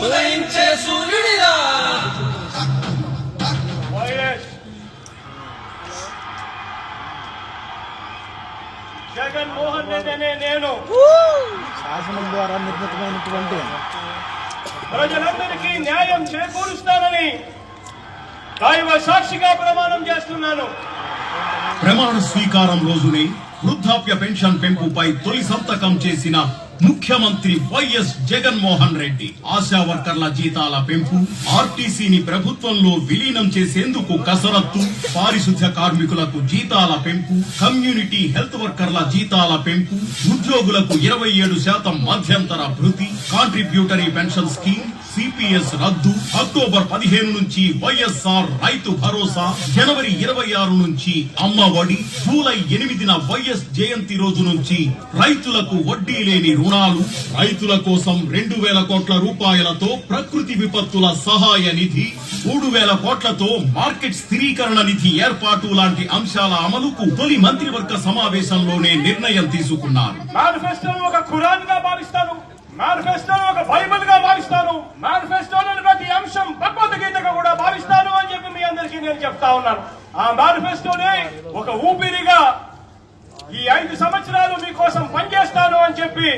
ఉదయించే సూర్యుడిలా! వైఎస్! జగన్మోహన్ రెడ్డి అనే నేను. శాసనం ద్వారా నిర్మితమైనటువంటి ప్రజలందరికీ న్యాయం చేకూరుస్తానని దైవ సాక్షిగా ప్రమాణం చేస్తున్నాను. ప్రమాణ స్వీకారం రోజునే వృద్ధాప్య పెన్షన్ పెంపుపై తొలి సంతకం చేసిన ముఖ్యమంత్రి వైఎస్ జగన్మోహన్ రెడ్డి ఆశా వర్కర్ల జీతాల పెంపు ఆర్టీసీని ప్రభుత్వంలో విలీనం చేసేందుకు కసరత్తు పారిశుద్ధ్య కార్మికులకు జీతాల పెంపు కమ్యూనిటీ హెల్త్ వర్కర్ల జీతాల పెంపు ఉద్యోగులకు ఇరవై ఏడు శాతం మధ్యంతర భృతి కాంట్రిబ్యూటరీ పెన్షన్ స్కీమ్ సిపిఎస్ రద్దు అక్టోబర్ పదిహేను నుంచి వైఎస్ఆర్ రైతు భరోసా జనవరి ఇరవై ఆరు నుంచి అమ్మ ఒడి జూలై ఎనిమిదిన వైఎస్ జయంతి రోజు నుంచి రైతులకు వడ్డీ లేని రుణాలు రైతుల కోసం రెండు వేల కోట్ల రూపాయలతో ప్రకృతి విపత్తుల సహాయ నిధి మూడు వేల కోట్లతో మార్కెట్ స్థిరీకరణ నిధి ఏర్పాటు లాంటి అంశాల అమలుకు తొలి మంత్రివర్గ సమావేశంలోనే నిర్ణయం తీసుకున్నారు. మేనిఫెస్టోను ఒక ఖురాన్గా భావిస్తాను. మేనిఫెస్టో ఒక బైబిల్గా భావిస్తాను మేనిఫెస్టోలోని ప్రతి అంశం భగవద్గీతగా కూడా భావిస్తాను అని చెప్పి మీ అందరికీ నేను చెప్తా ఉన్నాను. ఆ మేనిఫెస్టోనే ఒక ఊపిరిగా ఈ ఐదు సంవత్సరాలు మీకోసం పనిచేస్తాను అని చెప్పి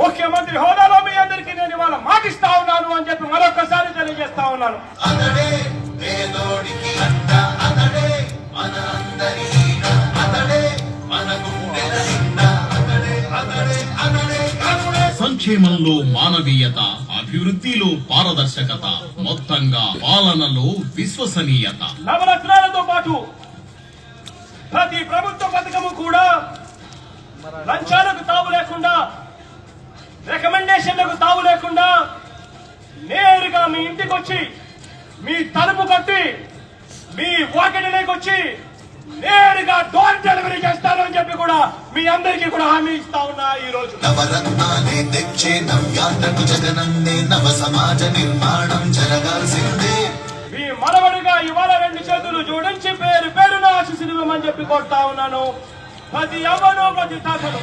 ముఖ్యమంత్రి హోదాలో మీ అందరికీ నేను ఇవాళ మాటిస్తా ఉన్నాను అని చెప్పి మరొకసారి తెలియజేస్తా ఉన్నాను. సంక్షేమంలో మానవీయత. అభివృద్ధిలో పారదర్శకత మొత్తంగా పాలనలో విశ్వసనీయత. నవరత్నాలతో పాటు ప్రతి ప్రభుత్వ పథకము కూడా లంచాలకు తావు లేకుండా రికమెండేషన్లకు తావు లేకుండా నేరుగా మీ ఇంటికి వచ్చి మీ తలుపు కట్టి మీ వాకిటిలోకి వచ్చి నేరుగా డోర్ డెలివరీ చేస్తాను అని చెప్పి కూడా మీ అందరికీ కూడా హామీ ఇస్తా ఉన్నా ఈ రోజు. నవరత్నాలే తెచ్చే నవ్యాంధ్రకు జగనన్నే నవ సమాజ నిర్మాణం జరగాల్సిందే. మీ మనవడిగా ఇవాళ రెండు చేతులు జోడించి పేరు పేరున ఆశీస్సులు ఇవ్వమని చెప్పి కోరుతా ఉన్నాను. ప్రతి అవ్వను ప్రతి తాతను.